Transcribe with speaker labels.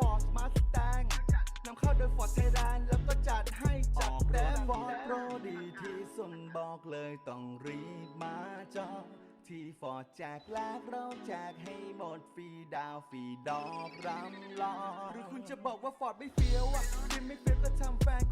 Speaker 1: ฟอร์ดมาสแตงนำเข้าโดยฟอร์ดไทยแลนด์แล้วก็จัดให้จัดแต่ฟอร์ดโปรดีที่สุดบอกเลยต้องรีบมาจองที่ฟอร์ดแจกแลกเราแจกให้หมดฟรีดาวฟรีดอกรำลอหรือคุณจะบอกว่าฟอร์ดไม่เฟี้ยวอะคิไม่เฟี้ยวก็ทำแฟน